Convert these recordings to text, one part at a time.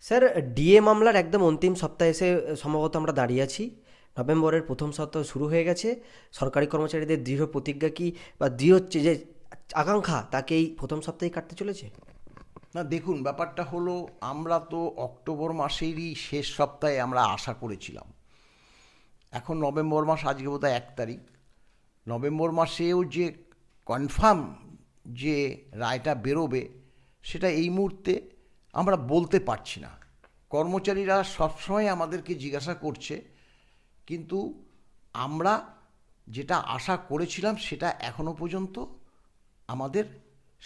Sir DA মামলার একদম অন্তিম সপ্তাহে এসে সম্ভবত আমরা দাঁড়িয়ে আছি। নভেম্বরের প্রথম সপ্তাহ শুরু হয়ে গেছে। সরকারি কর্মচারীদের দৃঢ় প্রতিজ্ঞা কি বা দৃঢ় যে, আকাঙ্ক্ষা, তাকে এই প্রথম সপ্তাহে কাটতে চলেছে? না, দেখুন, ব্যাপারটা হলো, আমরা তো অক্টোবর মাসেরই শেষ সপ্তাহে আমরা আশা করেছিলাম। এখন নভেম্বর মাস, আজকে বোধহয় এক তারিখ। নভেম্বর মাসেও যে কনফার্ম যে রায়টা বেরোবে, সেটা এই মুহূর্তে আমরা বলতে পারছি না। কর্মচারীরা সবসময় আমাদেরকে জিজ্ঞাসা করছে, কিন্তু আমরা যেটা আশা করেছিলাম সেটা এখনও পর্যন্ত আমাদের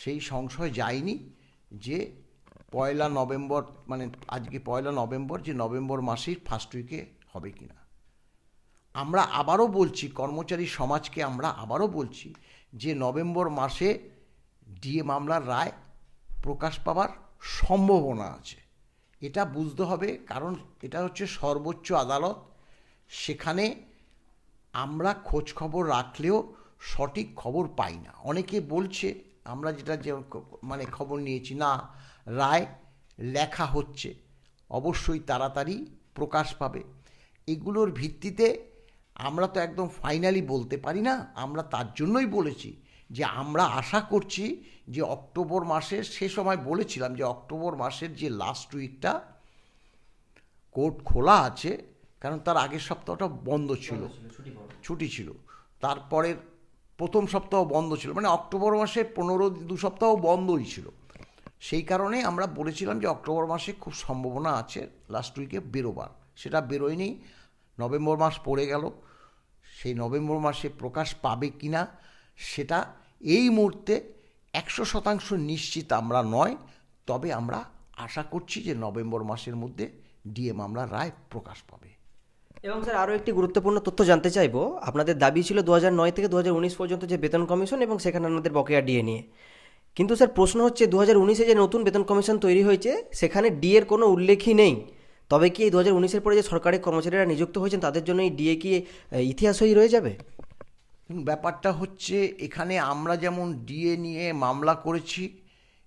সেই সংশয় যায়নি যে পয়লা নভেম্বর মানে আজকে পয়লা নভেম্বর, যে নভেম্বর মাসেই ফার্স্ট উইকে হবে কি না আমরা আবারও বলছি, কর্মচারী সমাজকে আমরা আবারও বলছি যে নভেম্বর মাসে ডিএ মামলার রায় প্রকাশ পাওয়ার সম্ভাবনা আছে। এটা বুঝতে হবে কারণ এটা হচ্ছে সর্বোচ্চ আদালত। সেখানে আমরা খোঁজ খবর রাখলেও সঠিক খবর পাই না। অনেকে বলছে, আমরা যেটা যে মানে খবর নিয়েছি, না, রায় লেখা হচ্ছে, অবশ্যই তাড়াতাড়ি প্রকাশ পাবে। এগুলোর ভিত্তিতে আমরা তো একদম ফাইনালি বলতে পারি না, আমরা তার জন্যই বলেছি যে আমরা আশা করছি যে অক্টোবর মাসের সে সময় বলেছিলাম যে অক্টোবর মাসের যে লাস্ট উইকটা কোর্ট খোলা আছে কারণ তার আগের সপ্তাহটা বন্ধ ছিল। ছুটি ছিল। তারপরের প্রথম সপ্তাহ বন্ধ ছিল। মানে অক্টোবর মাসে পনেরো দু সপ্তাহ বন্ধই ছিল। সেই কারণে আমরা বলেছিলাম যে অক্টোবর মাসে খুব সম্ভাবনা আছে লাস্ট উইকে বেরোবার। সেটা বেরোয়নি। নভেম্বর মাস পড়ে গেল। সেই নভেম্বর মাসে প্রকাশ পাবে কি না সেটা এই মুহূর্তে একশো শতাংশ নিশ্চিত আমরা নয়, তবে আমরা আশা করছি যে নভেম্বর মাসের মধ্যে ডিএ মামলার রায় প্রকাশ পাবে। এবং স্যার আরও একটি গুরুত্বপূর্ণ তথ্য জানতে চাইব। আপনাদের দাবি ছিল দু নয় থেকে দু হাজার উনিশ পর্যন্ত যে বেতন কমিশন এবং সেখানে আপনাদের বকেয়া ডিএ নিয়ে। কিন্তু স্যার প্রশ্ন হচ্ছে, দু হাজার উনিশে যে নতুন বেতন কমিশন তৈরি হয়েছে, সেখানে ডিএর কোনো উল্লেখই নেই। তবে কি এই দু হাজার উনিশের পরে যে সরকারি কর্মচারীরা নিযুক্ত হয়েছেন, তাদের জন্য এই ডিএ কি ইতিহাস হয়েই রয়ে যাবে? ব্যাপারটা হচ্ছে এখানে আমরা যেমন ডিএ নিয়ে মামলা করেছি,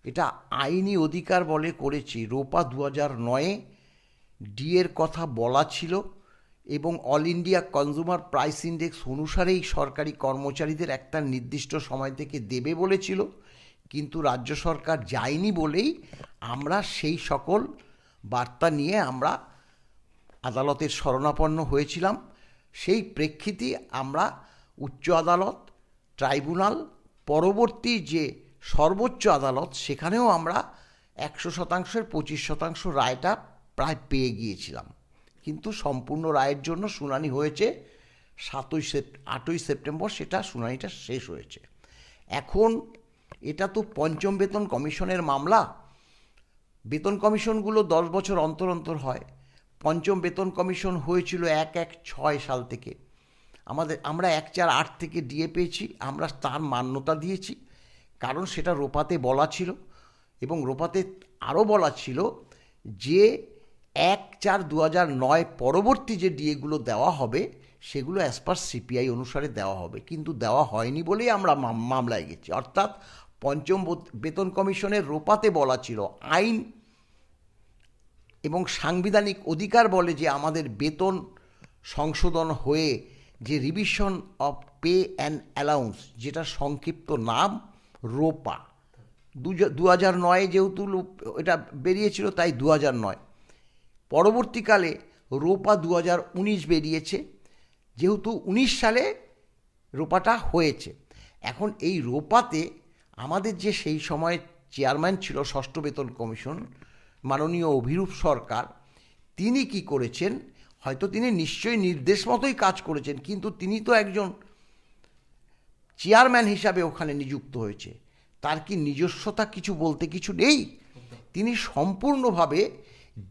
এটা আইনি অধিকার বলে করেছি। রোপা দু হাজার নয়ে ডিএর কথা বলা ছিল এবং all India consumer price index অনুসারেই সরকারি কর্মচারীদের একটা নির্দিষ্ট সময় থেকে দেবে বলেছিল, কিন্তু রাজ্য সরকার যায়নি বলেই আমরা সেই সকল বার্তা নিয়ে আমরা আদালতের শরণাপন্ন হয়েছিলাম। সেই প্রেক্ষিতে আমরা উচ্চ আদালত, ট্রাইব্যুনাল, পরবর্তী যে সর্বোচ্চ আদালত, সেখানেও আমরা একশো শতাংশের পঁচিশ শতাংশ রায়টা প্রায় পেয়ে গিয়েছিলাম। কিন্তু সম্পূর্ণ রায়ের জন্য শুনানি হয়েছে সাতই সেপ, আটই সেপ্টেম্বর, সেটা শুনানিটা শেষ হয়েছে। এখন এটা তো পঞ্চম বেতন কমিশনের মামলা। বেতন কমিশনগুলো দশ বছর অন্তর অন্তর হয়। পঞ্চম বেতন কমিশন হয়েছিল এক এক ছয় সাল থেকে। আমাদের, আমরা এক চার আট থেকে ডিএ পেয়েছি, আমরা তার মান্যতা দিয়েছি। কারণ সেটা রোপাতে বলা ছিল এবং রোপাতে আরও বলা ছিল যে এক চার দু নয় পরবর্তী যে ডিএগুলো দেওয়া হবে, সেগুলো অ্যাজ পার সিপিআই অনুসারে দেওয়া হবে। কিন্তু দেওয়া হয়নি বলেই আমরা মাম- মামলায় গেছি। অর্থাৎ পঞ্চম বোত- বেতন কমিশনের রোপাতে বলা ছিল আইন এবং সাংবিধানিক অধিকার বলে যে আমাদের বেতন সংশোধন হয়ে যে revision of pay and allowance যেটা সংক্ষিপ্ত নাম, রোপা। দু হাজার নয়ে যেহেতু এটা বেরিয়েছিল, তাই দু হাজার নয়। পরবর্তীকালে রোপা দু হাজার উনিশ বেরিয়েছে, যেহেতু উনিশ সালে রোপাটা হয়েছে। এখন এই রোপাতে আমাদের যে সেই সময় চেয়ারম্যান ছিল ষষ্ঠ বেতন কমিশন, মাননীয় অভিরূপ সরকার, তিনি কি করেছেন? হয়তো তিনি নিশ্চয়ই নির্দেশ মতোই কাজ করেছেন, কিন্তু তিনি তো একজন চেয়ারম্যান হিসাবে ওখানে নিযুক্ত হয়েছে। তার কি নিজস্বতা কিছু বলতে কিছু নেই? তিনি সম্পূর্ণভাবে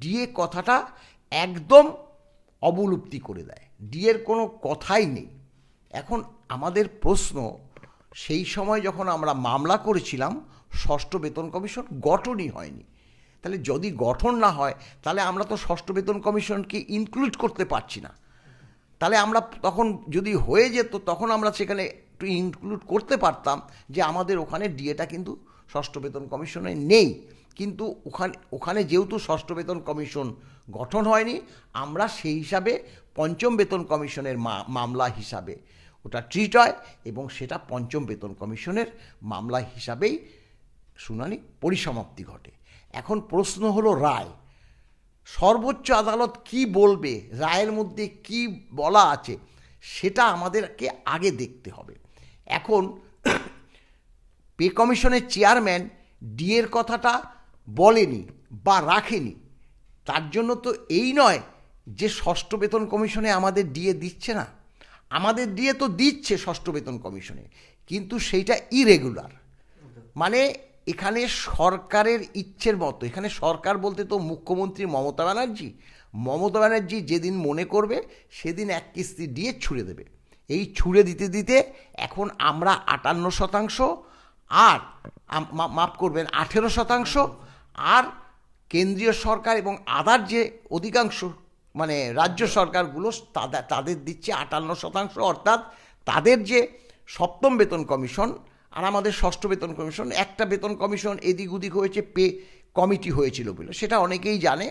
ডিএ কথাটা একদম অবলুপ্তি করে দেয়। ডিএর কোনো কথাই নেই। এখন আমাদের প্রশ্ন, সেই সময় যখন আমরা মামলা করেছিলাম, ষষ্ঠ বেতন কমিশন গঠনই হয়নি। তাহলে যদি গঠন না হয়, তাহলে আমরা তো ষষ্ঠ বেতন কমিশনকে ইনক্লুড করতে পারছি না। তাহলে আমরা তখন যদি হয়ে যেত, তখন আমরা সেখানে একটু ইনক্লুড করতে পারতাম যে আমাদের ওখানে ডিএটা কিন্তু ষষ্ঠ বেতন কমিশনে নেই। কিন্তু ওখানে ওখানে যেহেতু ষষ্ঠ বেতন কমিশন গঠন হয়নি, আমরা সেই হিসাবে পঞ্চম বেতন কমিশনের মামলা হিসাবে ওটা ট্রিট হয় এবং সেটা পঞ্চম বেতন কমিশনের মামলা হিসাবেই শুনানি পরিসমাপ্তি ঘটে। এখন প্রশ্ন হলো রায়। সর্বোচ্চ আদালত কি বলবে? রায়ের মধ্যে কি বলা আছে? সেটা আমাদেরকে আগে দেখতে হবে। এখন পে কমিশনের চেয়ারম্যান ডিএর কথাটা বলেনি বা রাখেনি। তার জন্য তো এই নয় যে ষষ্ঠ বেতন কমিশনে আমাদের ডিএ দিচ্ছে না। আমাদের ডিএ তো দিচ্ছে ষষ্ঠ বেতন কমিশনে, কিন্তু সেইটা ইরেগুলার মানে এখানে সরকারের ইচ্ছের মতো, এখানে সরকার বলতে তো মুখ্যমন্ত্রী মমতা ব্যানার্জি। মমতা ব্যানার্জি যেদিন মনে করবে, সেদিন এক কিস্তি দিয়ে ছুড়ে দেবে। এই ছুড়ে দিতে দিতে এখন আমরা আটান্ন শতাংশ, আর মাফ করবেন, আঠেরো শতাংশ, আর কেন্দ্রীয় সরকার এবং আদার যে অধিকাংশ মানে রাজ্য সরকারগুলো তাদের দিচ্ছে আটান্ন শতাংশ, অর্থাৎ তাদের যে সপ্তম বেতন কমিশন আর আমাদের ষষ্ঠ বেতন কমিশন, একটা বেতন কমিশন এদিক ওদিক হয়েছে, পে কমিটি হয়েছিল বলে। সেটা অনেকেই জানে,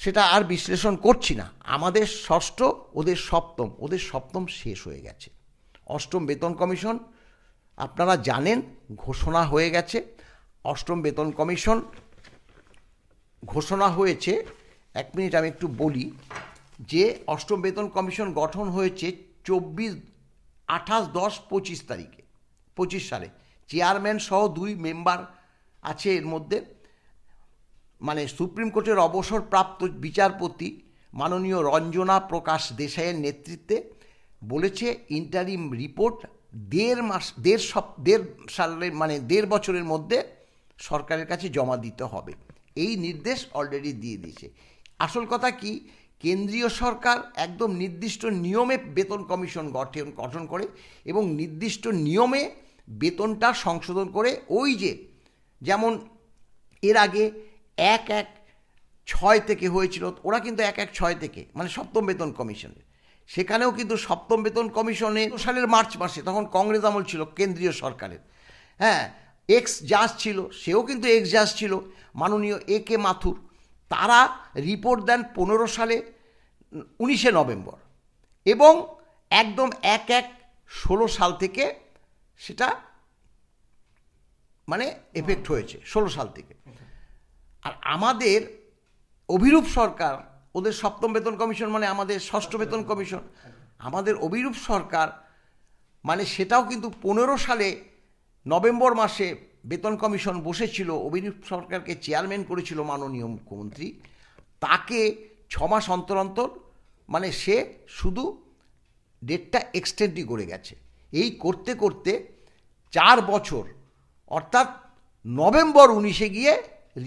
সেটা আর বিশ্লেষণ করছি না। আমাদের ষষ্ঠ, ওদের সপ্তম ওদের সপ্তম শেষ হয়ে গেছে। অষ্টম বেতন কমিশন, আপনারা জানেন, ঘোষণা হয়ে গেছে। অষ্টম বেতন কমিশন ঘোষণা হয়েছে, এক মিনিট আমি একটু বলি, যে অষ্টম বেতন কমিশন গঠন হয়েছে চব্বিশ, আঠাশ, দশ, পঁচিশ তারিখে। পঁচিশ সালে। চেয়ারম্যান সহ দুই মেম্বার আছে এর মধ্যে। মানে সুপ্রিম কোর্টের অবসরপ্রাপ্ত বিচারপতি মাননীয় রঞ্জনা প্রকাশ দেশাইয়ের নেতৃত্বে বলেছে ইন্টারিম রিপোর্ট দেড় মাস, দেড় সপ, দেড় সালের মানে দেড় বছরের মধ্যে সরকারের কাছে জমা দিতে হবে। এই নির্দেশ অলরেডি দিয়ে দিয়েছে। আসল কথা কি? কেন্দ্রীয় সরকার একদম নির্দিষ্ট নিয়মে বেতন কমিশন গঠন গঠন করে এবং নির্দিষ্ট নিয়মে বেতনটা সংশোধন করে ওই যে, যেমন এর আগে এক এক ছয় থেকে হয়েছিল, ওরা কিন্তু এক এক ছয় থেকে মানে সপ্তম বেতন কমিশনের সেখানেও কিন্তু সপ্তম বেতন কমিশনে সালের মার্চ মাসে তখন কংগ্রেস আমল ছিল, কেন্দ্রীয় সরকারের। হ্যাঁ এক্স জাজ ছিল, সেও কিন্তু এক্স জাজ ছিল, মাননীয় এ কে মাথুর। তারা রিপোর্ট দেন পনেরো সালে, উনিশে নভেম্বর। এবং একদম এক এক ষোলো সাল থেকে সেটা মানে এফেক্ট হয়েছে ষোলো সাল থেকে। আর আমাদের অভিরূপ সরকার ওদের সপ্তম বেতন কমিশন মানে আমাদের ষষ্ঠ বেতন কমিশন আমাদের অভিরূপ সরকার মানে সেটাও কিন্তু পনেরো সালে নভেম্বর মাসে বেতন কমিশন বসেছিল অভিরূপ সরকারকে চেয়ারম্যান করেছিল মাননীয় মুখ্যমন্ত্রী। তাকে ছ মাস অন্তর অন্তর মানে সে শুধু ডেটটা এক্সটেন্ডই করে গেছে। এই করতে করতে চার বছর, অর্থাৎ নভেম্বর উনিশে গিয়ে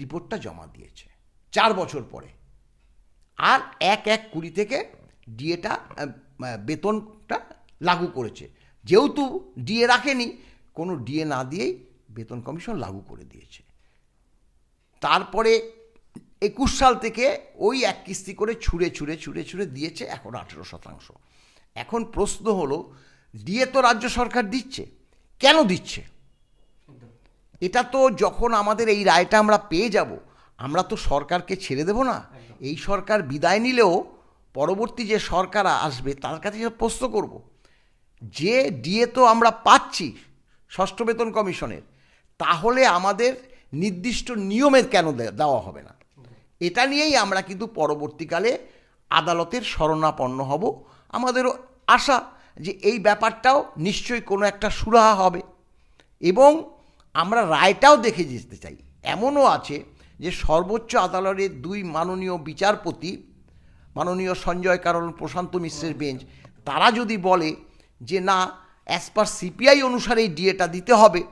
রিপোর্টটা জমা দিয়েছে, চার বছর পরে। আর এক এক কুড়ি থেকে ডিএটা বেতনটা লাগু করেছে। যেহেতু ডিএ রাখেনি, কোনো ডিএ না দিয়েই বেতন কমিশন লাগু করে দিয়েছে। তারপরে একুশ সাল থেকে ওই এক কিস্তি করে ছুঁড়ে ছুঁড়ে ছুঁড়ে ছুঁড়ে দিয়েছে এখন আঠেরো শতাংশ। এখন প্রশ্ন হলো ডিএ তো রাজ্য সরকার দিচ্ছে। কেন দিচ্ছে? এটা তো যখন আমাদের এই রায়টা আমরা পেয়ে যাব আমরা তো সরকারকে ছেড়ে দেব না। এই সরকার বিদায় নিলেও পরবর্তী যে সরকার আসবে তার কাছে প্রশ্ন করব। যে ডিএ তো আমরা পাচ্ছি ষষ্ঠ বেতন কমিশনের তাহলে আমাদের নির্দিষ্ট নিয়মের কেন দেওয়া হবে না? এটা নিয়েই আমরা কিন্তু পরবর্তীকালে আদালতের শরণাপন্ন হব। আমাদেরও আশা যে এই ব্যাপারটাও নিশ্চয়ই কোনো একটা সুরাহা হবে। এবং আমরা রায়টাও দেখে যেতে চাই। এমনও আছে যে সর্বোচ্চ আদালতের দুই মাননীয় বিচারপতি, মাননীয় সঞ্জয় কারণ, প্রশান্ত মিশ্রের বেঞ্চ, তারা যদি বলে যে না অ্যাজ পার সিপিআই অনুসারেই ডিএটা দিতে হবে,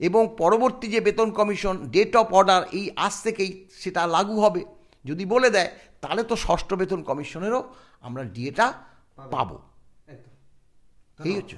এবং পরবর্তী যে বেতন কমিশন ডেট অফ অর্ডার এই আজ থেকেই সেটা লাগু হবে, যদি বলে দেয়, তাহলে তো ষষ্ঠ বেতন কমিশনেরও আমরা ডিএটা পাবো। এই হচ্ছে